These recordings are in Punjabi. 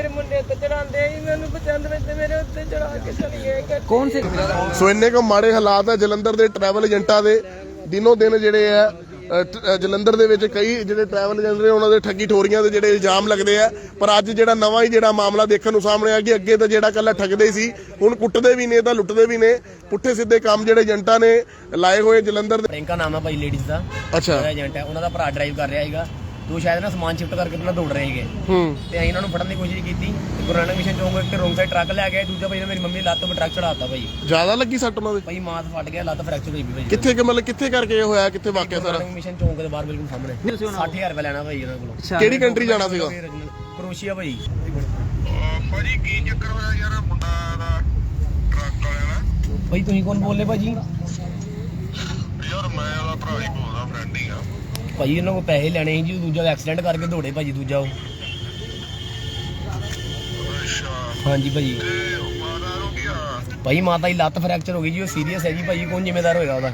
ਮੇਰੇ ਮੁੰਡੇ ਤੇ ਚੜਾਉਂਦੇ ਸੀ ਮੈਨੂੰ ਪਸੰਦ ਵਿੱਚ ਤੇ ਮੇਰੇ ਉੱਤੇ ਚੜਾ ਕੇ ਚਲੀ ਗਏ ਗੱਡੀ। ਕੌਣ ਸੀ? ਸੋ ਇੰਨੇ ਕੁ ਮਾੜੇ ਹਾਲਾਤ ਆ ਜਲੰਧਰ ਦੇ ਟਰੈਵਲ ਏਜੰਟਾਂ ਦੇ। ਦਿਨੋ ਦਿਨ ਜਿਹੜੇ ਆ ਜਲੰਧਰ ਦੇ ਵਿੱਚ ਕਈ ਜਿਹੜੇ ਟਰੈਵਲ ਏਜੰਟ ਨੇ ਉਹਨਾਂ ਦੇ ਠੱਗੀ ਠੋਰੀਆਂ ਦੇ ਜਿਹੜੇ ਇਲਜ਼ਾਮ ਲੱਗਦੇ ਆ। ਪਰ ਅੱਜ ਜਿਹੜਾ ਨਵਾਂ ਹੀ ਜਿਹੜਾ ਮਾਮਲਾ ਦੇਖਣ ਨੂੰ ਸਾਹਮਣੇ ਆ ਕਿ ਅੱਗੇ ਤਾਂ ਜਿਹੜਾ ਕੱਲਾ ਠੱਗਦੇ ਹੀ ਸੀ ਹੁਣ ਕੁੱਟਦੇ ਵੀ ਨੇ ਤਾਂ ਲੁੱਟਦੇ ਵੀ ਨੇ। ਪੁੱਠੇ ਸਿੱਧੇ ਕੰਮ ਜਿਹੜੇ ਏਜੰਟਾਂ ਨੇ ਲਾਏ ਹੋਏ ਜਲੰਧਰ ਦੇ ਪ੍ਰਿੰਕਾ ਨਾਮ ਹੈ ਭਾਈ ਲੇਡੀਜ਼ ਦਾ। ਅੱਛਾ। ਏਜੰਟ ਹੈ ਉਹਨਾਂ ਦਾ ਭਰਾ ਡਰਾਈਵ ਕਰ ਰਿਹਾ ਸੀਗਾ। ਤੇ ਉਹ ਸ਼ਾਇਦ ਨਾ ਸਮਾਨ ਸ਼ਿਫਟ ਕਰਕੇ ਉਹਨਾਂ ਦੌੜ ਰਹੇ ਸੀਗੇ। ਹੂੰ। ਤੇ ਅਸੀਂ ਇਹਨਾਂ ਨੂੰ ਫੜਨ ਦੀ ਕੋਸ਼ਿਸ਼ ਕੀਤੀ। ਤੇ ਗੁਰੂ ਨਾਨਕ ਮਿਸ਼ਨ ਚੌਂਕ ਇੱਕ ਰੋਂਗ ਸਾਈਡ ਟਰੱਕ ਲੈ ਗਿਆ। ਦੂਜਾ ਭਾਈ ਨੇ ਮੇਰੀ ਮੰਮੀ ਦੀ ਲੱਤ ਤੋਂ ਟਰੱਕ ਚੜਾਤਾ ਭਾਈ। ਜ਼ਿਆਦਾ ਲੱਗੀ ਸੱਟ ਉਹਨਾਂ ਦੇ? ਭਾਈ ਮਾਂ ਤੋਂ ਫਟ ਗਿਆ ਲੱਤ ਫ੍ਰੈਕਚਰ ਹੋਈ ਵੀ ਭਾਈ। ਕਿੱਥੇ ਕਿ ਮਤਲਬ ਕਿੱਥੇ ਕਰਕੇ ਇਹ ਹੋਇਆ? ਕਿੱਥੇ ਵਾਕਿਆ ਗੁਰੂ ਸਾਰਾ? ਨਾਨਕ ਮਿਸ਼ਨ ਚੌਂਕ ਦੇ ਬਾਹਰ ਬਿਲਕੁਲ ਸਾਹਮਣੇ। 60000 ਰੁਪਏ ਲੈਣਾ ਭਾਈ ਉਹਨਾਂ ਕੋਲੋਂ। ਕਿਹੜੀ ਕੰਟਰੀ ਜਾਣਾ ਸੀਗਾ? ਕਰੋਸ਼ੀਆ ਭਾਈ। ਭਾਜੀ ਕੀ ਚੱਕਰ ਹੋਇਆ ਯਾਰ? ਮੁੰਡਾ ਦਾ ਟਰੱਕ ਵਾਲਿਆਂ ਦਾ। ਭਾਈ ਤੁਸੀਂ ਕੌਣ ਬੋਲਦੇ ਭਾਜੀ? ਯਾਰ ਮੈਂ ਉਹਦਾ ਭਰਾ ਹੀ ਬੋਲਦਾ ਫਰੈਂਡ ਹੀ ਆ। ਭਾਈ ਇਹਨਾਂ ਕੋਲ ਪੈਸੇ ਲੈਣੇ ਸੀ ਜੀ ਦੂਜਾ ਐਕਸੀਡੈਂਟ ਕਰਕੇ ਦੌੜੇ ਭਾਜੀ ਦੂਜਾ ਉਹ। ਅੱਛਾ। ਹਾਂਜੀ ਭਾਜੀ ਤੇ ਮਾਦਾ ਨੂੰ ਕੀ ਆ ਭਾਈ ਮਾਤਾ ਦੀ ਲੱਤ ਫ੍ਰੈਕਚਰ ਹੋ ਗਈ ਜੀ ਉਹ ਸੀਰੀਅਸ ਹੈ ਜੀ ਭਾਈ ਕੌਣ ਜ਼ਿੰਮੇਦਾਰ ਹੋਏਗਾ ਉਹਦਾ?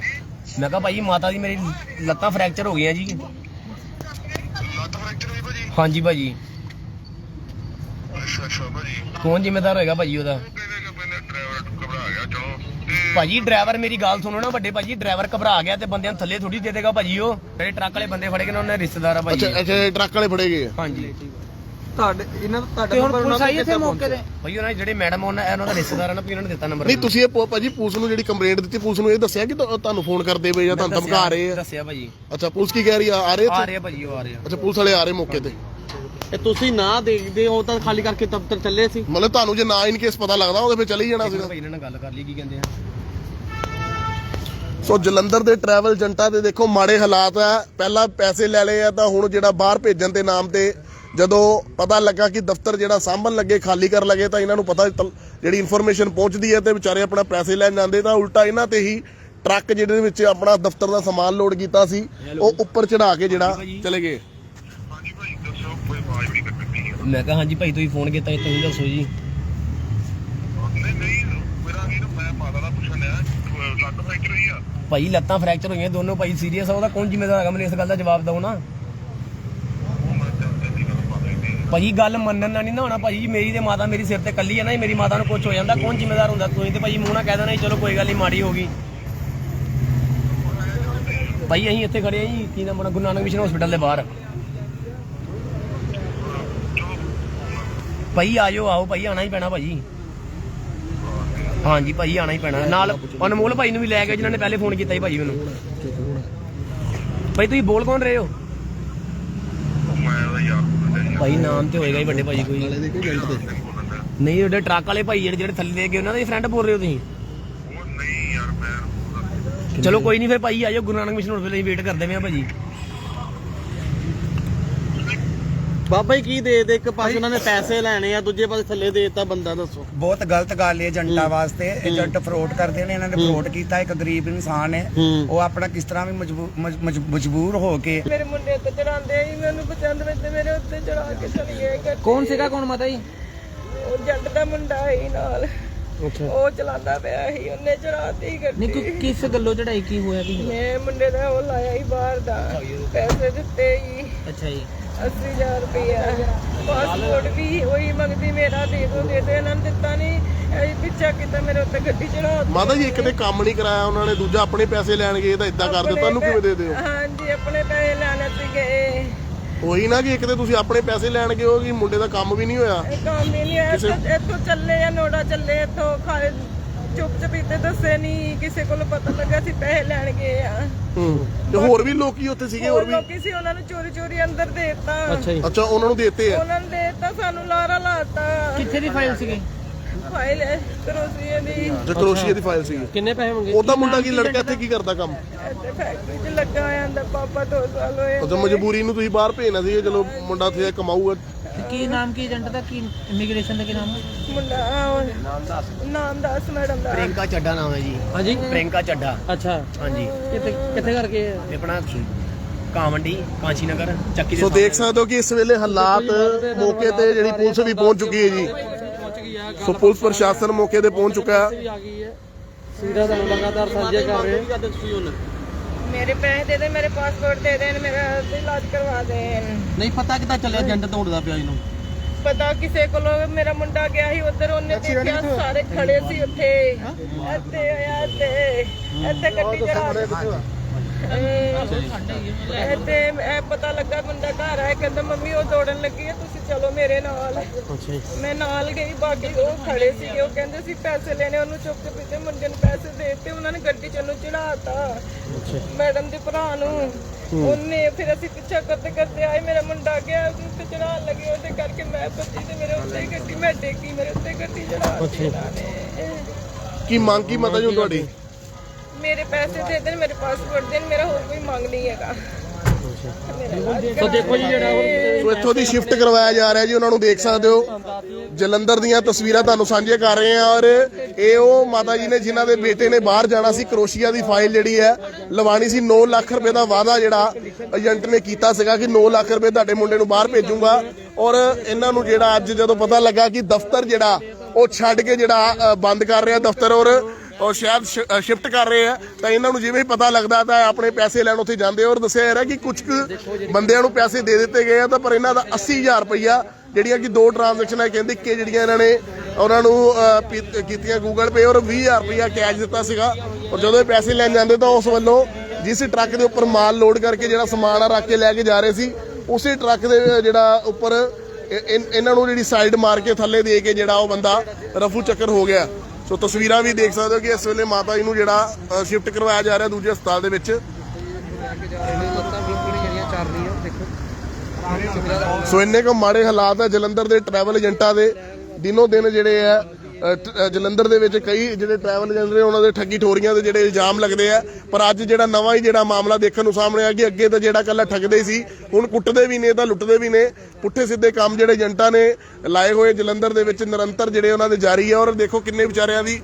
ਮੈਂ ਕਿਹਾ ਭਾਈ ਮਾਤਾ ਦੀ ਮੇਰੀ ਲੱਤਾਂ ਫ੍ਰੈਕਚਰ ਹੋ ਗਈਆਂ ਜੀ। ਲੱਤ ਫ੍ਰੈਕਚਰ ਹੋਈ ਭਾਜੀ? ਹਾਂਜੀ ਭਾਜੀ ਅੱਛਾ ਅੱਛਾ ਭਾਜੀ। ਕੌਣ ਜ਼ਿੰਮੇਦਾਰ ਹੋਏਗਾ ਭਾਜੀ ਉਹਦਾ ਉਹ ਕਹਿੰਦੇ ਕਿ ਪਹਿਲੇ ਡਰਾਈਵਰ ਘਬਰਾ ਗਿਆ ਚਲੋ ਤੇ ਭਾਜੀ ਡਰਾਈਵਰ ਮੇਰੀ ਗੱਲ ਸੁਣੋ ਨਾ ਵੱਡੇ ਭਾਜੀ ਡਰਾਈਵਰ ਘਬਰਾ ਗਿਆ ਤੇ ਬੰਦਿਆਂ ਨੂੰ ਥੱਲੇ ਥੋੜੀ ਦੇ ਦੇਗਾ ਭਾਜੀ ਉਹ। ਜਿਹੜੇ ਟਰੱਕ ਵਾਲੇ ਬੰਦੇ ਫੜੇ ਗਏ ਨੇ ਉਹਨਾਂ ਦੇ ਰਿਸ਼ਤੇਦਾਰ ਆ ਭਾਜੀ। ਅੱਛਾ ਅੱਛਾ ਇਹ ਟਰੱਕ ਵਾਲੇ ਫੜੇ ਗਏ ਆ। ਹਾਂਜੀ। ਤੁਹਾਡੇ ਇਹਨਾਂ ਦਾ ਤੁਹਾਡੇ ਹੁਣ ਪੁਲਿਸ ਆਈ ਇੱਥੇ ਮੌਕੇ ਤੇ? ਭਾਈ ਉਹਨਾਂ ਦੇ ਜਿਹੜੇ ਮੈਡਮ ਉਹਨਾਂ ਉਹਨਾਂ ਦਾ ਰਿਸ਼ਤੇਦਾਰ ਆ ਨਾ ਵੀ ਉਹਨਾਂ ਨੇ ਦਿੱਤਾ ਨੰਬਰ ਨਹੀਂ ਤੁਸੀਂ ਇਹ ਪ- ਭਾਜੀ ਪੁਲਿਸ ਨੂੰ ਜਿਹੜੀ ਕੰਪਲੇਂਟ ਦਿੱਤੀ ਪੁਲਿਸ ਨੂੰ ਇਹ ਦੱਸਿਆ ਕਿ ਤੁ- ਤੁਹਾਨੂੰ ਫੋਨ ਕਰਦੇ ਪਏ ਜਾਂ ਤੁਹਾਨੂੰ ਧਮਕਾ ਰਹੇ ਆ? ਦੱਸਿਆ ਭਾਜੀ। ਅੱਛਾ ਪੁਲਿਸ ਕੀ ਕਹਿ ਰਹੀ ਆ? ਆ ਰਹੇ ਆ ਇੱਥੇ? ਰਹੇ ਆ ਭਾਜੀ ਉਹ ਆ ਰਹੇ ਆ। ਅੱਛਾ ਪੁਲਿਸ ਵਾਲੇ ਆ ਰਹੇ ਮੌਕੇ ਤੇ। ਇਹ ਤੁਸੀਂ ਨਾ ਦੇਖਦੇ ਹੋ ਤਾਂ ਖਾਲੀ ਕਰਕੇ ਦਫ਼ਤਰ ਚੱਲੇ ਸੀ। ਮਤਲਬ ਤੁਹਾਨੂੰ ਜੇ ਨਾ ਇਨ ਕੇਸ ਪਤਾ ਲੱਗਦਾ ਉਹਦੇ ਫਿਰ ਚਲੇ ਹੀ ਜਾਣਾ ਸੀਗਾ। ਭਾਈ ਇਹਨਾਂ ਨਾਲ ਗੱਲ ਕਰ ਲਈ ਕੀ ਕਹਿੰਦੇ ਆ? ਸੋ ਜਲੰਧਰ ਦੇ ਟਰੈਵਲ ਏਜੰਟਾਂ ਦੇ ਦੇਖੋ ਮਾੜੇ ਹਾਲਾਤ ਆ। ਪਹਿਲਾਂ ਪੈਸੇ ਲੈ ਲਏ ਆ ਤਾਂ ਹੁਣ ਜਿਹੜਾ ਬਾਹਰ ਭੇਜਣ ਦੇ ਨਾਮ ਤੇ ਜਦੋਂ ਪਤਾ ਲੱਗਾ ਕਿ ਦਫ਼ਤਰ ਜਿਹੜਾ ਸਾਂਭਣ ਲੱਗੇ ਖਾਲੀ ਕਰਨ ਲੱਗੇ ਤਾਂ ਇਹਨਾਂ ਨੂੰ ਪਤਾ ਜਿਹੜੀ ਇਨਫੋਰਮੇਸ਼ਨ ਪਹੁੰਚਦੀ ਹੈ ਤੇ ਵਿਚਾਰੇ ਆਪਣਾ ਪੈਸੇ ਲੈਣ ਜਾਂਦੇ ਤਾਂ ਉਲਟਾ ਇਹਨਾਂ ਤੇ ਹੀ ਟਰੱਕ ਜਿਹਦੇ ਵਿੱਚ ਆਪਣਾ ਦਫ਼ਤਰ ਦਾ ਸਮਾਨ ਲੋਡ ਕੀਤਾ ਸੀ ਉਹ ਉੱਪਰ ਚੜਾ ਕੇ ਜਿਹੜਾ ਚਲੇ ਗਏ। ਹਾਂਜੀ ਭਾਜੀ ਦੱਸੋ ਕੋਈ ਆਵਾਜ਼ ਵੀ ਕੱਟਣੀ ਆ ਮੈਂ ਕਿਹਾ ਹਾਂਜੀ ਭਾਈ ਤੁਸੀਂ ਫੋਨ ਕੀਤਾ ਤੁਸੀਂ ਦੱਸੋ ਜੀ। ਨਹੀਂ ਨਹੀਂ ਮੇਰਾ ਵੀਰ ਮੈਂ ਮਾਤਾ ਦਾ ਪੁੱਛਣ ਲਿਆ ਲੱਤ ਫ੍ਰੈਕਚਰ ਹੋਈ ਆ। ਭਾਈ ਲੱਤਾਂ ਫ੍ਰੈਕਚਰ ਹੋਈਆਂ ਦੋਨੋਂ ਭਾਈ ਸੀਰੀਅਸ ਆ ਉਹਦਾ ਕੌਣ ਜ਼ਿੰਮੇਦਾਰ ਹੈਗਾ? ਮੈਨੂੰ ਇਸ ਗੱਲ ਦਾ ਜਵਾਬ ਦਿਓ ਨਾ। ਗੱਲ ਭਾਈ ਗੱਲ ਮੰਨਣ ਨਾਲ ਨਹੀਂ ਨਾ ਹੋਣਾ ਭਾਈ। ਮੇਰੀ ਤੇ ਮਾਤਾ ਮੇਰੀ ਸਿਰ ਤੇ ਕੱਲੀ ਹੈ ਨਾ ਜੀ, ਮੇਰੀ ਮਾਤਾ ਨੂੰ ਕੁਝ ਹੋ ਜਾਂਦਾ ਕੌਣ ਜ਼ਿੰਮੇਦਾਰ ਹੁੰਦਾ? ਤੁਸੀਂ ਤੇ ਭਾਈ ਮੂੰਹ ਨਾਲ ਕਹਿ ਦੇਣਾ ਚਲੋ ਕੋਈ ਗੱਲ ਨਹੀਂ ਮਾੜੀ ਹੋ ਗਈ। ਭਾਈ ਅਸੀਂ ਇੱਥੇ ਖੜੇ ਆ ਜੀ ਕੀ ਨਾਮ ਬਣਾ ਗੁਰੂ ਨਾਨਕ ਮਿਸ਼ਨ ਹਸਪੀਟਲ ਦੇ ਬਾਹਰ। ਭਾਈ ਆਜੋ ਆਓ ਭਾਈ ਆਣਾ ਹੀ ਪੈਣਾ ਭਾਜੀ ਹਾਂਜੀ ਭਾਈ ਆਣਾ ਹੀ ਪੈਣਾ। ਨਾਲ ਅਨਮੋਲ ਭਾਈ ਨੂੰ ਵੀ ਲੈ ਕੇ ਜਿਨ੍ਹਾਂ ਨੇ ਪਹਿਲੇ ਫੋਨ ਕੀਤਾ ਸੀ ਭਾਜੀ ਮੈਨੂੰ। ਭਾਈ ਤੁਸੀਂ ਬੋਲ ਕੌਣ ਰਹੇ ਹੋ? ਭਾਈ ਨਾਮ ਤੇ ਹੋਏਗਾ ਹੀ ਵੱਡੇ ਭਾਜੀ ਕੋਈ। ਨਹੀਂ ਉਹਦੇ ਟਰੱਕ ਵਾਲੇ ਭਾਈ ਜਿਹੜੇ ਜਿਹੜੇ ਥੱਲੇ ਦੇ ਗਏ ਉਹਨਾਂ ਦੇ ਫਰੈਂਡ ਬੋਲ ਰਹੇ ਹੋ ਤੁਸੀਂ? ਚਲੋ ਕੋਈ ਨਹੀਂ ਫਿਰ ਭਾਈ ਆਜੋ ਗੁਰੂ ਨਾਨਕ ਮਿਸ਼ਨ ਹੋਟਲ ਲਈ ਵੇਟ ਕਰਦੇ ਪਏ ਆ ਭਾਜੀ ਬਾਬਾ ਜੀ ਕੀ ਦੇ ਦੇ? ਇੱਕ ਪਾਸੇ ਉਹਨਾਂ ਨੇ ਪੈਸੇ ਲੈਣੇ ਆ ਦੂਜੇ ਪਾਸੇ ਥੱਲੇ ਦੇ ਦਿੱਤਾ ਬੰਦਾ ਦੱਸੋ। ਬਹੁਤ ਗਲਤ ਗੱਲ ਹੈ। ਏਜੰਟਾਂ ਵਾਸਤੇ ਏਜੰਟ ਫਰੋਡ ਕਰਦੇ ਨੇ ਇਹਨਾਂ ਨੇ ਫਰੋਡ ਕੀਤਾ ਇੱਕ ਗਰੀਬ ਇਨਸਾਨ ਹੈ ਹੂੰ। ਉਹ ਆਪਣਾ ਕਿਸ ਤਰ੍ਹਾਂ ਵੀ ਮਜਬੂ- ਮਜ- ਮਜ- ਮਜਬੂਰ ਹੋ ਕੇ ਮੇਰੇ ਮੁੰਡੇ ਤੇ ਚੜਾਉਂਦੇ ਸੀ ਮੈਨੂੰ ਪਸੰਦ ਵਿੱਚ ਤੇ ਮੇਰੇ ਉੱਤੇ ਚੜਾ ਕੇ ਚਲੀ ਗਏ ਗੱਡੀ। ਕੌਣ ਸੀਗਾ ਕੌਣ ਮਾਤਾ ਜੀ? ਉਹ ਜੱਟ ਦਾ ਮੁੰਡਾ ਸੀ ਨਾਲ। ਉਹ ਚਲਾਉਂਦਾ ਪਿਆ ਸੀ ਉਹਨੇ ਚੜਾਤੀ ਗੱਡੀ। ਕਿਸ ਗੱਲੋਂ ਚੜਾਈ ਕੀ ਹੋਇਆ ਕੀ ਮੈਂ ਮੁੰਡੇ ਦਾ ਉਹ ਲਾਇਆ ਹੀ ਬਾਹਰ ਦਾ। ਪੈਸੇ ਦਿੱਤੇ ਹੀ ਅੱਛਾ ਜੀ। 80000 ਰੁਪਇਆ ਪਾਸਪੋਰਟ ਵੀ ਉਹੀ ਮੰਗਦੀ ਮੇਰਾ ਦੇ ਦੋ ਦੇ ਦੇ ਇਹਨਾਂ ਨੇ ਦਿੱਤਾ ਨਹੀਂ ਇਹ ਪਿੱਛਾ ਕੀਤਾ ਮੇਰੇ ਉੱਤੇ ਗੱਡੀ ਚੜਾ ਮਾਤਾ ਜੀ ਇੱਕ ਤੇ ਕੰਮ ਨਹੀਂ ਕਰਾਇਆ ਉਹਨਾਂ ਨੇ ਦੂਜਾ ਆਪਣੇ ਪੈਸੇ ਲੈਣ ਗਏ ਤਾਂ ਇਦਾਂ ਕਰ ਦਿਓ ਤੁਹਾਨੂੰ ਕਿਵੇਂ ਦੇ ਦਿਓ? ਹਾਂਜੀ ਆਪਣੇ ਪੈਸੇ ਲੈਣੇ ਸੀਗੇ ਉਹੀ ਨਾ ਕਿ ਇੱਕ ਤੇ ਤੁਸੀਂ ਆਪਣੇ ਪੈਸੇ ਲੈਣ ਗਏ ਹੋ ਕਿ ਮੁੰਡੇ ਦਾ ਕੰਮ ਵੀ ਨਹੀਂ ਹੋਇਆ? ਕੰਮ ਹੀ ਨਹੀਂ ਹੈ ਇੱਥੋਂ- ਇੱਥੋਂ ਚੱਲੇ ਆ ਨੋੜਾ ਚੱਲੇ ਇੱਥੋਂ ਖਾਏ ਚੁੱਪ ਚਪੀਤੇ ਦੱਸੇ ਨਹੀਂ ਕਿਸੇ ਕੋਲ ਪਤਾ ਲੱਗਾ ਸੀ ਪੈਸੇ ਲੈਣ ਗਏ ਆ। ਹੂੰ ਤੇ ਹੋਰ ਵੀ ਲੋਕੀ ਉੱਥੇ ਸੀਗੇ ਹੋਰ ਹੋਰ ਵੀ? ਲੋਕੀ ਸੀ ਉਹਨਾਂ ਨੂੰ ਚੋਰੀ ਚੋਰੀ ਅੰਦਰ ਦੇਤਾ। ਜੀ। ਅੱਛਾ ਉਹਨਾਂ ਨੂੰ ਦੇਤੇ ਆ? ਉਹਨਾਂ ਨੇ ਦੇਤਾ ਸਾਨੂੰ ਲਾਰਾ ਲਾਤਾ ਕਿੱਥੇ ਦੀ ਫਾਈਲ ਸੀਗੀ? ਫਾਈਲ ਕਰੋਸੀਏ ਦੀ ਜੋ ਕਰੋਸ਼ੀਏ ਦੀ ਫਾਈਲ ਸੀਗੀ। ਕਿੰਨੇ ਪੈਸੇ ਮੰਗੇ? ਉਹਦਾ ਮੁੰਡਾ ਕੀ ਲੜਕਾ ਇੱਥੇ ਕੀ ਕਰਦਾ ਕੰਮ? ਇੱਥੇ ਫੈਕਟਰੀ 'ਚ ਲੱਗਾ ਹੋਇਆ ਦਾ ਪਾਪਾ ਦੋ ਸਾਲ ਹੋਏ ਅੱਛਾ ਮਜਬੂਰੀ ਨੂੰ ਤੁਸੀਂ ਬਾਹਰ ਭੇਜਣਾ ਸੀ ਚਲੋ ਮੁੰਡਾ ਇੱਥੇ ਕਮਾਊਗਾ। ਕੀ ਨਾਮ ਕੀ ਏਜੰਟ ਦਾ ਕੀ ਇਮੀਗ੍ਰੇਸ਼ਨ ਦਾ ਕੀ ਨਾਮ? ਮੁੰਡਾ ਨਾਮ ਦੱਸ ਨਾਮ ਦੱਸ ਮੈਡਮ ਦਾ। ਪ੍ਰਿੰਕਾ ਚੱਡਾ ਨਾਮ ਹੈ ਜੀ। ਹਾਂਜੀ? ਪ੍ਰਿੰਕਾ ਚੱਡਾ। ਅੱਛਾ। ਹਾਂਜੀ। ਕਿੱਥੇ ਕਿੱਥੇ ਕਰਕੇ? ਤੇ ਆਪਣਾ ਕਾਮੰਡੀ ਕਾਂਚੀ ਨਗਰ ਚੱਕੀ ਦੇ ਸੋ ਦੇਖ ਸਕਦੇ ਹੋ ਕਿ ਇਸ ਵੇਲੇ ਹਾਲਾਤ ਮੌਕੇ ਤੇ ਜਿਹੜੀ ਪੁਲਿਸ ਵੀ ਪਹੁੰਚ ਚੁੱਕੀ ਹੈ ਜੀ। ਸੋ ਪੁਲਿਸ ਪ੍ਰਸ਼ਾਸਨ ਮੌਕੇ ਤੇ ਪਹੁੰਚ ਚੁੱਕਾ ਹੈ। ਆ ਗਈ ਹੈ। ਸੀधा ਤੁਹਾਨੂੰ ਲਗਾਤਾਰ ਸਾਂਝੇ ਕਰ ਰਹੇ ਮੇਰੇ ਪੈਸੇ ਦੇ ਦੇ ਮੇਰੇ ਪਾਸਪੋਰਟ ਦੇ ਦੇਣ ਮੇਰਾ ਇਲਾਜ ਕਰਵਾ ਦੇਣ। ਨਹੀਂ ਪਤਾ ਕਿੱਦਾਂ ਚੱਲਿਆ ਏਜੰਟ ਦੌੜਦਾ ਪਿਆ ਇਹਨੂੰ? ਪਤਾ ਕਿਸੇ ਕੋਲ ਮੇਰਾ ਮੁੰਡਾ ਗਿਆ ਸੀ ਉਧਰ ਉਹਨੇ ਦੇਖਿਆ ਸਾਰੇ ਖੜੇ ਸੀ ਉੱਥੇ। ਇੱਥੇ ਹੋਇਆ ਇੱਥੇ। ਇੱਥੇ ਗੱਡੀ ਚੜਾ ਇੱਥੇ ਇਹ ਪਤਾ ਲੱਗਾ ਮੁੰਡਾ ਘਰ ਆਇਆ ਕਹਿੰਦਾ ਮੰਮੀ ਉਹ ਦੌੜਨ ਲੱਗੀ ਹੈ ਤੁਸੀਂ ਚਲੋ ਮੇਰੇ ਨਾਲ। ਮੈਂ ਨਾਲ ਗਈ ਬਾਕੀ ਉਹ ਖੜੇ ਸੀਗੇ ਉਹ ਕਹਿੰਦੇ ਸੀ ਪੈਸੇ ਲੈਣੇ ਉਹਨੂੰ ਚੁੱਪ ਚੁਪੀਤੇ ਮੁੰਡੇ ਨੂੰ ਪੈਸੇ ਦੇ ਦਿੱਤੇ ਉਹਨਾਂ ਨੇ ਗੱਡੀ ਚ ਉਹਨੂੰ ਚੜਾਤਾ ਮੈਡਮ ਦੇ ਭਰਾ ਨੂੰ। ਉਹਨੇ ਫਿਰ ਅਸੀਂ ਪਿੱਛਾ ਕਰਦੇ ਕਰਦੇ ਆਏ ਮੇਰਾ ਮੁੰਡਾ ਗਿਆ ਉਹਨੂੰ ਤੇ ਚੜਾਉਣ ਲੱਗੇ ਉਹਦੇ ਕਰਕੇ ਮੈਂ ਤੇ ਮੇਰੇ ਉੱਤੇ ਹੀ ਗੱਡੀ ਮੈਂ ਡੇਕੀ ਮੇਰੇ ਉੱਤੇ ਗੱਡੀ ਚੜਾ ਦਿੱਤੀ ਇਹਨਾਂ ਨੇ। ਕੀ ਮੰਗ ਕੀ ਮਤਾ ਜੀ ਤੁਹਾਡੀ? ਮੇਰੇ ਪੈਸੇ ਦੇ ਦੇਣ ਮੇਰੇ ਪਾਸਪੋਰਟ ਦੇਣ ਮੇਰਾ ਹੋਰ ਕੋਈ ਮੰਗ ਨਹੀਂ ਹੈਗਾ। ਸੋ ਦੇਖੋ ਜੀ ਜਿਹੜਾ ਹੁਣ ਸੋ ਇੱਥੋਂ ਦੀ ਸ਼ਿਫਟ ਕਰਵਾਇਆ ਜਾ ਰਿਹਾ ਜੀ ਉਹਨਾਂ ਨੂੰ ਦੇਖ ਸਕਦੇ ਹੋ। ਜਲੰਧਰ ਦੀਆਂ ਤਸਵੀਰਾਂ ਤੁਹਾਨੂੰ ਸਾਂਝੀਆਂ ਕਰ ਰਹੇ ਹਾਂ ਔਰ ਇਹ ਉਹ ਮਾਤਾ ਜੀ ਨੇ ਜਿਨ੍ਹਾਂ ਦੇ ਬੇਟੇ ਨੇ ਬਾਹਰ ਜਾਣਾ ਸੀ ਕਰੋਸ਼ੀਆ ਦੀ ਫਾਈਲ ਜਿਹੜੀ ਹੈ ਲਵਾਣੀ ਸੀ। 9 ਲੱਖ ਰੁਪਏ ਦਾ ਵਾਅਦਾ ਜਿਹੜਾ ਏਜੰਟ ਨੇ ਕੀਤਾ ਸੀਗਾ ਕਿ 9 ਲੱਖ ਰੁਪਏ ਤੁਹਾਡੇ ਮੁੰਡੇ ਨੂੰ ਬਾਹਰ ਭੇਜੂਗਾ। ਔਰ ਇਹਨਾਂ ਨੂੰ ਜਿਹੜਾ ਅੱਜ ਜਦੋਂ ਪਤਾ ਲੱਗਾ ਕਿ ਦਫ਼ਤਰ ਜਿਹੜਾ ਉਹ ਛੱਡ ਕੇ ਜਿਹੜਾ ਬੰਦ ਕਰ ਰਿਹਾ ਦਫ਼ਤਰ। ਔਰ ਔਰ ਸ਼ਾਇਦ ਸ਼ਿਫਟ ਕਰ ਰਹੇ ਆ, ਤਾਂ ਇਹਨਾਂ ਨੂੰ ਜਿਵੇਂ ਹੀ ਪਤਾ ਲੱਗਦਾ ਤਾਂ ਆਪਣੇ ਪੈਸੇ ਲੈਣ ਉੱਥੇ ਜਾਂਦੇ ਔਰ ਦੱਸਿਆ ਜਾ ਰਿਹਾ ਕਿ ਕੁਝ ਕੁ ਬੰਦਿਆਂ ਨੂੰ ਪੈਸੇ ਦੇ ਦਿੱਤੇ ਗਏ ਆ, ਤਾਂ ਪਰ ਇਹਨਾਂ ਦਾ 80000 ਰੁਪਈਆ, ਜਿਹੜੀਆਂ ਕਿ ਦੋ ਟ੍ਰਾਂਜੈਕਸ਼ਨਾਂ ਕਹਿੰਦੇ ਕਿ ਜਿਹੜੀਆਂ ਇਹਨਾਂ ਨੇ ਉਹਨਾਂ ਨੂੰ ਪੀ- ਕੀਤੀਆਂ ਗੂਗਲ ਪੇ ਔਰ 20000 ਰੁਪਈਆ ਕੈਸ਼ ਦਿੱਤਾ ਸੀਗਾ। ਔਰ ਜਦੋਂ ਇਹ ਪੈਸੇ ਲੈਣ ਜਾਂਦੇ ਤਾਂ ਉਸ ਵੱਲੋਂ ਜਿਸ ਟਰੱਕ ਦੇ ਉੱਪਰ ਮਾਲ ਲੋਡ ਕਰਕੇ ਜਿਹੜਾ ਸਮਾਨ ਆ ਰੱਖ ਕੇ ਲੈ ਕੇ ਜਾ ਰਹੇ ਸੀ, ਉਸੇ ਟਰੱਕ ਦੇ ਜਿਹੜਾ ਉੱਪਰ ਇਹਨਾਂ ਨੂੰ ਜਿਹੜੀ ਸਾਈਡ ਮਾਰ ਕੇ ਥੱਲੇ ਦੇ ਕੇ ਜਿਹੜਾ ਉਹ ਬੰਦਾ ਰਫੂ ਚੱਕਰ ਹੋ ਗਿਆ। ਸੋ ਤਸਵੀਰਾਂ ਵੀ ਦੇਖ ਸਕਦੇ ਹੋ ਕਿ ਇਸ ਵੇਲੇ ਮਾਤਾ ਜੀ ਨੂੰ ਜਿਹੜਾ ਸ਼ਿਫਟ ਕਰਵਾਇਆ ਜਾ ਰਿਹਾ ਦੂਜੇ ਹਸਪਤਾਲ ਦੇ ਵਿੱਚ। ਸੋ ਇੰਨੇ ਕੁ ਮਾੜੇ ਹਾਲਾਤ ਹੈ ਜਲੰਧਰ ਦੇ ਟਰੈਵਲ ਏਜੰਟਾਂ ਦੇ। ਦਿਨੋ ਦਿਨ ਜਿਹੜੇ ਆ ਜਲੰਧਰ ਦੇ ਵਿੱਚ ਕਈ ਜਿਹੜੇ ਟਰੈਵਲ ਏਜੰਟ ਨੇ, ਉਹਨਾਂ ਦੇ ਠੱਗੀ ਠੋਰੀਆਂ ਦੇ ਜਿਹੜੇ ਇਲਜ਼ਾਮ ਲੱਗਦੇ ਆ। ਪਰ ਅੱਜ ਜਿਹੜਾ ਨਵਾਂ ਹੀ ਜਿਹੜਾ ਮਾਮਲਾ ਦੇਖਣ ਨੂੰ ਸਾਹਮਣੇ ਆ ਕਿ ਅੱਗੇ ਤਾਂ ਜਿਹੜਾ ਕੱਲਾ ਠੱਗਦੇ ਸੀ, ਹੁਣ ਕੁੱਟਦੇ ਵੀ ਨੇ ਤਾਂ ਲੁੱਟਦੇ ਵੀ ਨੇ। ਪੁੱਠੇ ਸਿੱਧੇ ਕੰਮ ਜਿਹੜੇ ਏਜੰਟਾਂ ਨੇ ਲਾਏ ਹੋਏ ਜਲੰਧਰ ਦੇ ਵਿੱਚ ਨਿਰੰਤਰ ਜਿਹੜੇ ਉਹਨਾਂ ਦੇ ਜਾਰੀ ਆ। ਔਰ ਦੇਖੋ ਕਿੰਨੇ ਵਿਚਾਰਿਆਂ ਦੀ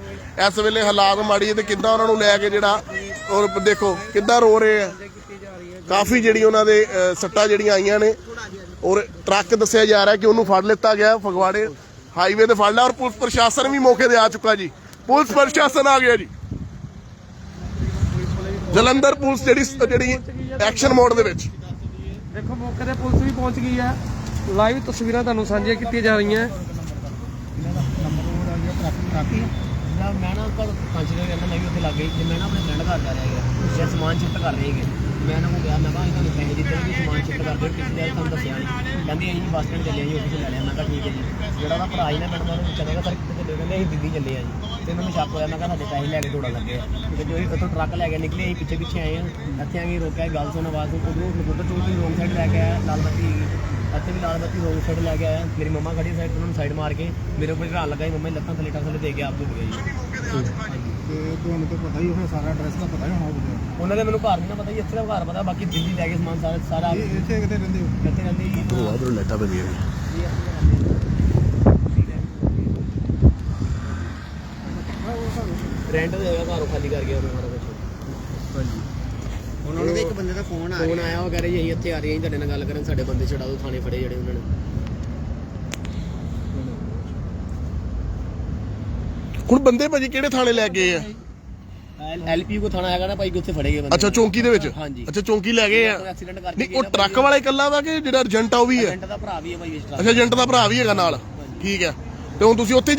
ਇਸ ਵੇਲੇ ਹਾਲਾਤ ਮਾੜੀ ਹੈ ਤੇ ਕਿੱਦਾਂ ਉਹਨਾਂ ਨੂੰ ਲੈ ਕੇ ਜਿਹੜਾ, ਔਰ ਦੇਖੋ ਕਿੱਦਾਂ ਰੋ ਰਹੇ ਆ। ਕਾਫੀ ਜਿਹੜੀ ਉਹਨਾਂ ਦੇ ਸੱਟਾਂ ਜਿਹੜੀਆਂ ਆਈਆਂ ਨੇ। ਔਰ ਟਰੱਕ ਦੱਸਿਆ ਜਾ ਰਿਹਾ ਕਿ ਉਹਨੂੰ ਫੜ ਲਿੱਤਾ ਗਿਆ ਫਗਵਾੜੇ। ਹਾਈਵੇ ਤੇ ਫੜ ਲਿਆ ਔਰ ਪੁਲਿਸ ਪ੍ਰਸ਼ਾਸਨ ਵੀ ਮੌਕੇ ਤੇ ਆ ਚੁੱਕਾ ਜੀ। ਪੁਲਿਸ ਪ੍ਰਸ਼ਾਸਨ ਆ ਗਿਆ ਜੀ। ਜਲੰਧਰ ਪੁਲਿਸ ਜਿਹੜੀ ਜਿਹੜੀ ਐਕਸ਼ਨ ਮੋਡ ਦੇ ਵਿੱਚ। ਦੇਖੋ ਮੌਕੇ ਤੇ ਪੁਲਿਸ ਵੀ ਪਹੁੰਚ ਗਈ ਹੈ। ਲਾਈਵ ਤਸਵੀਰਾਂ ਤੁਹਾਨੂੰ ਸਾਂਝੀਆਂ ਕੀਤੀਆਂ ਜਾ ਰਹੀਆਂ। ਮੈਂ ਨਾ ਕੱਲ ਕੰਸੀਡਰ ਕਰਨਾ ਮੈਂ ਵੀ ਉੱਥੇ ਲੱਗ ਗਈ। ਜੇ ਮੈਂ ਨਾ ਆਪਣੇ ਫਰੈਂਡ ਘਰ ਜਾ ਰਿਹਾ ਹੈਗਾ। ਜੇ ਸਮਾਨ ਸ਼ਿਫਟ ਕਰ ਰਹੇ ਹੈਗੇ। ਮੈਂ ਇਹਨਾਂ ਨੂੰ ਗਿਆ ਮੈਂ ਕਿਹਾ ਇਹਨਾਂ ਨੂੰ ਪੈਸੇ ਦਿੱਤੇ ਨੇ ਵੀ ਸਮਾਨ ਸ਼ਿਫਟ ਕਰ ਦਿਓ ਕਿਸੇ ਨੇ ਤੁਹਾਨੂੰ ਦੱਸਿਆ ਨਹੀਂ। ਕਹਿੰਦੇ ਅਸੀਂ ਬੱਸ ਸਟੈਂਡ ਚੱਲੇ ਜੀ ਉੱਥੇ ਲੈ ਲਿਆ ਮੈਂ ਕਿਹਾ ਠੀਕ ਹੈ ਜੀ। ਜਿਹੜਾ ਉਹਦਾ ਭਰਾ ਹੀ ਨਾ ਮੈਨੂੰ ਉਹਨੂੰ ਪੁੱਛਿਆ ਸਰ, ਕਿੱਥੇ ਚੱਲੇ ਕਹਿੰਦੇ, ਅਸੀਂ ਦਿੱਲੀ ਚੱਲੇ ਆ ਜੀ। ਤੇ ਉਹਨਾਂ ਨੂੰ ਸ਼ੱਕ ਹੋਇਆ, ਮੈਂ ਕਿਹਾ, ਸਾਡੇ ਪੈਸੇ ਲੈ ਕੇ ਦੌੜਾ ਲੱਗੇ ਆ। ਕਿਉਂਕਿ ਜੋ ਇਹ ਟਰੱਕ ਲੈ ਕੇ ਨਿਕਲੇ, ਅਸੀਂ ਪਿੱਛੇ ਪਿੱਛੇ ਆਏ ਆ ਇੱਥੇ ਆ ਕੇ ਰੋਕਿਆ, ਗੱਲ ਸੁਣਨ ਵਾਸਤੇ। ਉਧਰੋਂ ਨਕੋਦਰ ਚੌਂਕ ਦੀ ਰੋਂਗ ਸਾਈਡ ਲੈ ਕੇ ਆਇਆ ਲਾਲ ਬੱਤੀ ਇੱਥੇ ਵੀ ਲਾਲ ਬੱਤੀ ਰੋਂਗ ਸਾਈਡ ਲੈ ਕੇ ਆਇਆ। ਮੇਰੀ ਮੰਮਾ ਖੜੀ ਸਾਈਡ ਉਹਨਾਂ ਨੂੰ ਸਾਈਡ ਮਾਰ ਕੇ ਮੇਰੇ ਉੱਪਰ ਘਰਾਂ ਲੱਗਾ ਸੀ। ਮੰਮਾ ਲੱਤਾਂ ਥੱਲੇ ਟੱਕ ਥੱਲੇ ਦੇ ਕੇ ਆਪ ਤੋਂ ਗਿਆ ਜੀ ਤੁਹਾਨੂੰ ਤਾਂ ਪਤਾ ਹੀ ਹੋਣਾ ਸਾਰਾ ਐਡਰੈਸ ਦਾ ਪਤਾ ਹੀ ਹੋਣਾ ਉਹਦਾ ਉਹਨਾਂ ਦੇ ਮੈਨੂੰ ਘਰ ਨਹੀਂ ਨਾ ਪਤਾ ਜੀ ਇੱਥੇ ਦਾ ਘਰ ਪਤਾ ਬਾਕੀ ਦਿੱਲੀ ਲੈ ਕੇ ਸਮਾਨ ਸਾਰਾ ਸਾਰਾ ਇਹ ਇੱਥੇ ਕਿਤੇ ਰਹਿੰਦੇ ਹੋ? ਇੱਥੇ ਰਹਿੰਦੇ ਜੀ। ਉਧਰ ਲੈਟਾ ਬੰਦੀਆਂ ਰੈਂਟ ਦੇ ਹੋਇਆ ਘਰੋਂ ਖਾਲੀ ਕਰ ਗਿਆ ਉਹਨਾਂ ਸਾਰਾ ਕੁਝ ਉਹਨਾਂ ਨੂੰ ਇੱਕ ਬੰਦੇ ਦਾ ਫੋਨ ਫੋਨ ਆਇਆ ਉਹ ਕਹ ਰਹੇ ਜੀ ਅਸੀਂ ਇੱਥੇ ਆ ਰਹੇ ਹਾਂ ਜੀ ਤੁਹਾਡੇ ਨਾਲ ਗੱਲ ਕਰਨ ਸਾਡੇ ਬੰਦੇ ਛਡਾ ਦਿਓ ਥਾਣੇ ਫੜੇ ਜਿਹੜੇ ਉਹਨਾਂ ਨੇ। ਹੁਣ ਬੰਦੇ ਭਾਜੀ ਕਿਹੜੇ ਥਾਣੇ ਲੈ ਗਏ ਆ? ਐਲਪੀ ਕੋ ਥਾਣਾ ਹੈਗਾ ਨਾ ਭਾਈ ਕਿ ਉੱਥੇ ਫੜੇ ਗਏ ਬੰਦੇ। ਅੱਛਾ ਚੌਂਕੀ ਦੇ ਵਿੱਚ? ਹਾਂਜੀ। ਅੱਛਾ ਚੌਂਕੀ ਲੈ ਗਏ ਆ? ਐਕਸੀਡੈਂਟ ਕਰਕੇ ਨਹੀਂ ਉਹ ਟਰੱਕ ਵਾਲਾ ਇਕੱਲਾ ਵਾ ਕਿ ਜਿਹੜਾ ਏਜੰਟ ਆ ਉਹ ਵੀ ਹੈ ਏਜੰਟ ਦਾ ਭਰਾ ਵੀ ਹੈ ਭਾਈ ਇਸ ਅੱਛਾ ਏਜੰਟ ਦਾ ਭਰਾ ਵੀ ਹੈਗਾ ਨਾਲ। ਠੀਕ ਹੈ ਤੇ ਹੁਣ ਤੁਸੀਂ ਉੱਥੇ